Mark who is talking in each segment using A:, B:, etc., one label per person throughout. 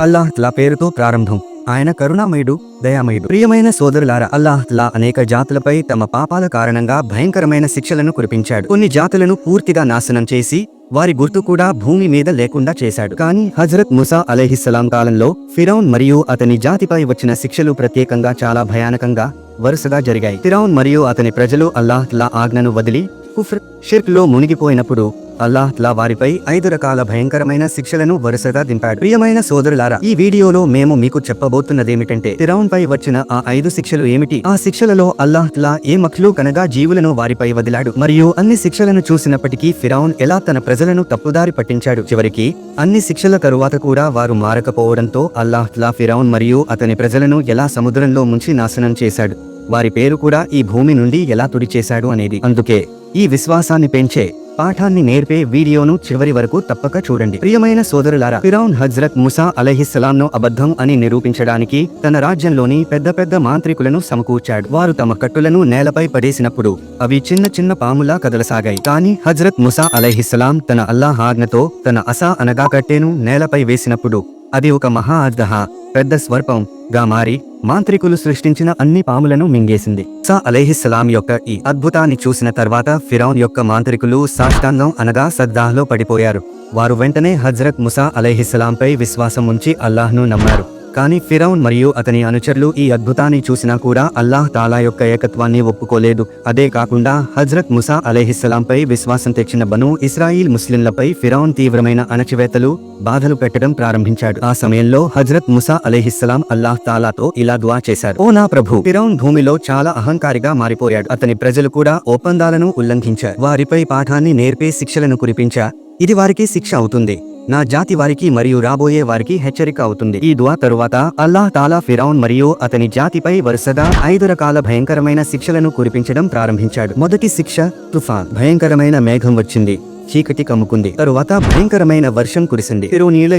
A: అల్లాహ్ లా పేరుతో ప్రారంభం. ఆయన కరుణామయుడు దయామయుడు. ప్రియమైన సోదరులారా అల్లాహ్ లా అనేక జాతులపై తమ పాపాల కారణంగా భయంకరమైన శిక్షలను కురిపించాడు. కొన్ని జాతులను పూర్తిగా నాశనం చేసి వారి గుర్తు కూడా భూమి మీద లేకుండా చేశాడు. కానీ హజరత్ ముసా అలైహిస్సలాం కాలంలో ఫిరౌన్ మరియు అతని జాతిపై వచ్చిన శిక్షలు ప్రత్యేకంగా చాలా భయానకంగా వరుసగా జరిగాయి. ఫిరౌన్ మరియు అతని ప్రజలు అల్లాహ్ లా ఆజ్ఞను వదిలి కుఫ్ర్ షిర్క్లో మునిగిపోయినప్పుడు అల్లాహ్ వారిపై ఐదు రకాల భయంకరమైన శిక్షలను వరుసగా దింపాడు. ప్రియమైన సోదరులారా ఈ వీడియోలో మేము మీకు చెప్పబోతున్నదేమిటంటే ఫిరౌన్ పై వచ్చిన ఆ ఐదు శిక్షలు ఏమిటి? ఆ శిక్షలలో అల్లాహ్ ఏ మఖ్లూ కనగా జీవులను వారిపై వదిలాడు? మరియు అన్ని శిక్షలను చూసినప్పటికీ ఫిరౌన్ ఎలా తన ప్రజలను తప్పుదారి పట్టించాడు? చివరికి అన్ని శిక్షల తరువాత కూడా వారు మారకపోవడంతో అల్లాహ్ ఫిరౌన్ మరియు అతని ప్రజలను ఎలా సముద్రంలో ముంచి నాశనం చేశాడు? వారి పేరు కూడా ఈ భూమి నుండి ఎలా తుడిచేశాడు అనేది. అందుకే ఈ విశ్వాసాన్ని పెంచే పాఠాన్ని నేర్పే వీడియోను చివరి వరకు తప్పక చూడండి. ప్రియమైన సోదరులారా ఫిరౌన్ హజ్రత్ ముసా అలహిస్సలాంను అబద్ధం అని నిరూపించడానికి తన రాజ్యంలోని పెద్ద పెద్ద మాంత్రికులను సమకూర్చాడు. వారు తమ కట్టులను నేలపై పడేసినప్పుడు అవి చిన్న చిన్న పాములా కదలసాగాయి. కానీ హజ్రత్ ముసా అలహిస్సలాం తన అల్లాహ్ ఆజ్ఞతో తన అసా అనగా కట్టెను నేలపై వేసినప్పుడు అది ఒక మహా అర్ధహ పెద్ద స్వర్పం గా మారి మాంత్రికులు సృష్టించిన అన్ని పాములను మింగేసింది. సా అలైహిస్సలాం యొక్క ఈ అద్భుతాన్ని చూసిన తర్వాత ఫిరౌన్ యొక్క మాంత్రికులు సాష్టాంగం అనగా సద్దాహ్లో పడిపోయారు. వారు వెంటనే హజ్రత్ ముసా అలైహిస్సలాంపై విశ్వాసం ఉంచి అల్లాహ్ను నమ్మారు. కానీ ఫిరౌన్ మరియు అతని అనుచరులు ఈ అద్భుతాన్ని చూసినా కూడా అల్లాహ్ తాలా యొక్క ఏకత్వాన్ని ఒప్పుకోలేదు. అదే కాకుండా హజ్రత్ ముసా అలైహిస్సలాంపై విశ్వాసం తెచ్చిన బను ఇస్రాయిల్ ముస్లింలపై ఫిరౌన్ తీవ్రమైన అణచివేతలు బాధలు పెట్టడం ప్రారంభించాడు. ఆ సమయంలో హజ్రత్ ముసా అలైహిస్సలాం అల్లాహ్ తాలాతో ఇలా దువా చేశారు. ఓ నా ప్రభు! ఫిరౌన్ భూమిలో చాలా అహంకారిగా మారిపోయాడు. అతని ప్రజలు కూడా ఒప్పందాలను ఉల్లంఘించారు. వారిపై పాఠాన్ని నేర్పే శిక్షలను కురిపించా. ఇది వారికి శిక్ష అవుతుంది. నా జాతి వారికి మరియు రాబోయే వారికి హెచ్చరిక అవుతుంది. ఈ దువా తరువాత అల్లాహ్ తాలా ఫిరౌన్ మరియు అతని జాతిపై వరుసగా ఐదు రకాల భయంకరమైన శిక్షలను కురిపించడం ప్రారంభించాడు. మొదటి శిక్ష తుఫాన్. భయంకరమైన మేఘం వచ్చింది. చీకటి కమ్ముకుంది. తరువాత భయంకరమైన వర్షం కురిసింది. తిరు నీళ్ళ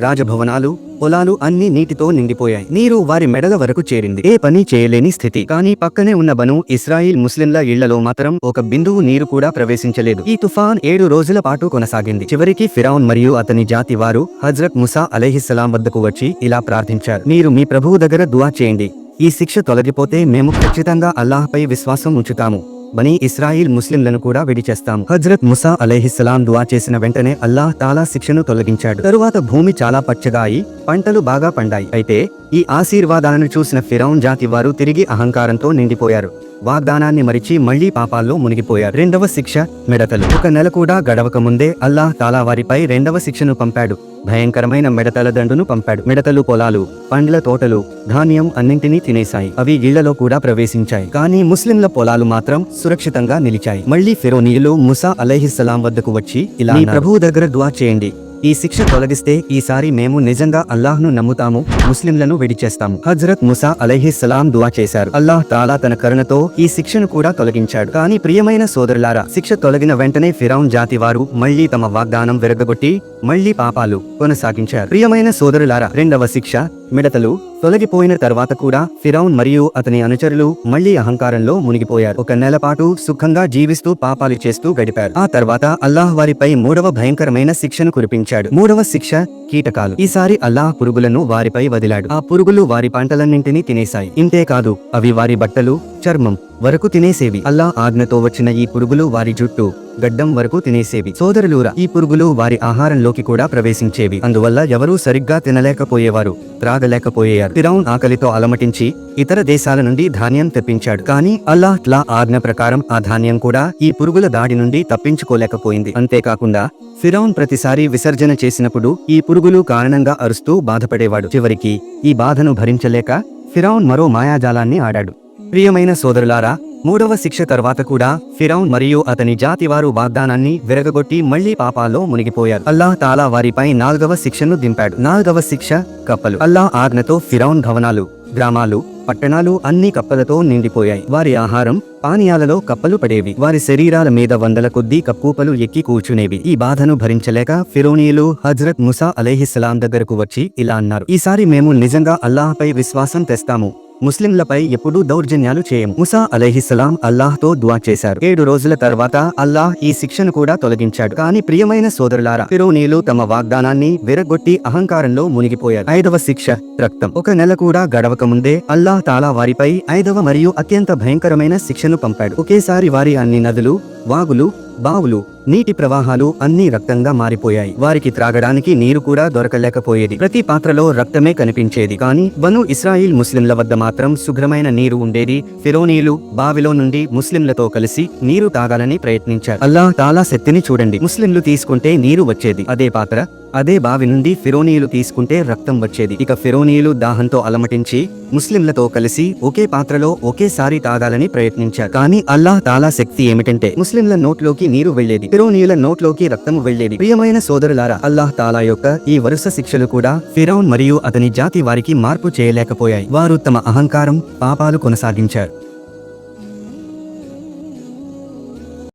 A: రాజభవనాలు పొలాలు అన్ని నీటితో నిండిపోయాయి. నీరు వారి మెడల వరకు చేరింది. ఏ పని చేయలేని స్థితి. కానీ పక్కనే ఉన్న బను ఇస్రాయిల్ ముస్లింల ఇళ్ళలో మాత్రం ఒక బిందువు నీరు కూడా ప్రవేశించలేదు. ఈ తుఫాన్ ఏడు రోజుల పాటు కొనసాగింది. చివరికి ఫిరౌన్ మరియు అతని జాతి వారు హజ్రత్ ముసా అలైహిస్సలాం వద్దకు వచ్చి ఇలా ప్రార్థించారు. మీరు మీ ప్రభువు దగ్గర దువా చేయండి. ఈ శిక్ష తొలగిపోతే మేము ఖచ్చితంగా అల్లాహ్పై విశ్వాసం ఉంచుతాము. బనీ ఇస్రాయిల్ ముస్లింలను కూడా విడిచేస్తాం హజ్రత్ ముసా అలైహిస్సలాం దువా చేసిన వెంటనే అల్లాహ్ తాలా శిక్షను తొలగించాడు. తరువాత భూమి చాలా పచ్చగా అయి పంటలు బాగా పండాయి. అయితే ఈ ఆశీర్వాదాలను చూసిన ఫిరౌన్ జాతి వారు తిరిగి అహంకారంతో నిండిపోయారు. వాగ్దానాన్ని మరిచి మళ్ళీ పాపాల్లో మునిగిపోయారు. రెండవ శిక్ష మిడతలు. ఒక నెల కూడా గడవక ముందే అల్లాహ్ తాలా వారిపై రెండవ శిక్షను పంపాడు. భయంకరమైన మిడతల దండును పంపాడు. మిడతలు పొలాలు పండ్ల తోటలు ధాన్యం అన్నింటినీ తినేశాయి. అవి ఇళ్ళలో కూడా ప్రవేశించాయి. కానీ ముస్లింల పొలాలు మాత్రం సురక్షితంగా నిలిచాయి. మళ్ళీ ఫిరోనీయులు ముసా అలైహిస్సలాం వద్దకు వచ్చి ఇలా "మీ ప్రభువు దగ్గర దువా చేయండి. ఈ శిక్ష తొలగిస్తే ఈసారి మేము నిజంగా అల్లాహ్ను నమ్ముతాము ముస్లింలను విడిచేస్తాము. హజరత్ ముసా అలైహిస్సలాం దువా చేశారు. అల్లాహ్ తాలా తన కరుణతో ఈ శిక్షను కూడా తొలగించాడు. కానీ ప్రియమైన సోదరులారా శిక్ష తొలగిన వెంటనే ఫిరౌన్ జాతి వారు మళ్ళీ తమ వాగ్దానం విరగగొట్టి మళ్ళీ పాపాలు కొనసాగించారు. ప్రియమైన సోదరులారా రెండవ శిక్ష మిడతలు తొలగిపోయిన తర్వాత కూడా ఫిరౌన్ మరియు అతని అనుచరులు మళ్ళీ అహంకారంలో మునిగిపోయారు. ఒక నెల పాటు సుఖంగా జీవిస్తూ పాపాలు చేస్తూ గడిపారు. ఆ తర్వాత అల్లాహ్ వారిపై మూడవ భయంకరమైన శిక్షను కురిపించాడు. మూడవ శిక్ష కీటకాలు. ఈసారి అల్లాహ్ పురుగులను వారిపై వదిలాడు. ఆ పురుగులు వారి పంటలన్నింటినీ తినేశాయి. ఇంతే కాదు అవి వారి బట్టలు చర్మం వరకు తినేసేవి. అల్లా ఆజ్ఞతో వచ్చిన ఈ పురుగులు వారి జుట్టు గడ్డం వరకు తినేసేవి. సోదరులూరా ఈ పురుగులు వారి ఆహారంలోకి కూడా ప్రవేశించేవి. అందువల్ల ఎవరూ సరిగ్గా తినలేకపోయేవారు త్రాగలేకపోయేవారు ఫిరౌన్ ఆకలితో అలమటించి ఇతర దేశాల నుండి ధాన్యం తెప్పించాడు. కానీ అల్లాహ్ లా ఆజ్ఞ ప్రకారం ఆ ధాన్యం కూడా ఈ పురుగుల దాడి నుండి తప్పించుకోలేకపోయింది. అంతేకాకుండా ఫిరౌన్ ప్రతిసారి విసర్జన చేసినప్పుడు ఈ పురుగులు కారణంగా అరుస్తూ బాధపడేవాడు. చివరికి ఈ బాధను భరించలేక ఫిరౌన్ మరో మాయాజాలాన్ని ఆడాడు. ప్రియమైన సోదరులారా మూడవ శిక్ష తర్వాత కూడా ఫిరౌన్ మరియు అతని జాతి వారు వాగ్దానాన్ని విరగగొట్టి మళ్ళీ పాపాల్లో మునిగిపోయారు. అల్లాహ్ తాలా వారిపై నాలుగవ శిక్షను దింపాడు. నాలుగవ శిక్ష కప్పలు. అల్లాహ్ ఆజ్ఞతో ఫిరౌన్ భవనాలు గ్రామాలు పట్టణాలు అన్ని కప్పలతో నిండిపోయాయి. వారి ఆహారం పానీయాలలో కప్పలు పడేవి. వారి శరీరాల మీద వందల కొద్దీ కప్పూపలు ఎక్కి కూర్చునేవి. ఈ బాధను భరించలేక ఫిరోనీయులు హజ్రత్ ముసా అలైహిస్సలాం దగ్గరకు వచ్చి ఇలా అన్నారు. ఈసారి మేము నిజంగా అల్లాహపై విశ్వాసం తెస్తాము. ముస్లింలపై ఎప్పుడూ దౌర్జన్యాలు చేయం. ముసా అలహిస్సలాం అల్లాహ్తో దువా చేశారు. ఏడు రోజుల తర్వాత అల్లాహ్ ఈ శిక్షను కూడా తొలగించాడు. కానీ ప్రియమైన సోదరులారా ఫిరోనీలు తమ వాగ్దానాన్ని విరగొట్టి అహంకారంలో మునిగిపోయారు. ఐదవ శిక్ష రక్తం. ఒక నెల కూడా గడవక ముందే అల్లాహ్ తాలా వారిపై ఐదవ మరియు అత్యంత భయంకరమైన శిక్షను పంపాడు. ఒకేసారి వారి అన్ని నదులు వాగులు బావులు నీటి ప్రవాహాలు అన్నీ రక్తంగా మారిపోయాయి. వారికి త్రాగడానికి నీరు కూడా దొరకలేకపోయేది. ప్రతి పాత్రలో రక్తమే కనిపించేది. కానీ బను ఇస్రాయిల్ ముస్లింల వద్ద మాత్రం శుభ్రమైన నీరు ఉండేది. ఫిరోనీలు బావిలో నుండి ముస్లింలతో కలిసి నీరు తాగాలని ప్రయత్నించారు. అల్లా తాలా శక్తిని చూడండి. ముస్లింలు తీసుకుంటే నీరు వచ్చేది. అదే పాత్ర అదే బావి నుండి ఫిరోనీయులు తీసుకుంటే రక్తం వచ్చేది. ఇక ఫిరోనీయులు దాహంతో అలమటించి ముస్లింలతో కలిసి ఒకే పాత్రలో ఒకేసారి తాగాలని ప్రయత్నించారు. కానీ అల్లాహ్ తాలా శక్తి ఏమిటంటే ముస్లింల నోట్లోకి నీరు వెళ్ళేది ఫిరోనీయుల నోట్లోకి రక్తము వెళ్ళేది ప్రియమైన సోదరులారా అల్లాహ్ తాలా యొక్క ఈ వరుస శిక్షలు కూడా ఫిరౌన్ మరియు అతని జాతి వారికి మార్పు చేయలేకపోయాయి. వారు తమ అహంకారం పాపాలు కొనసాగించారు.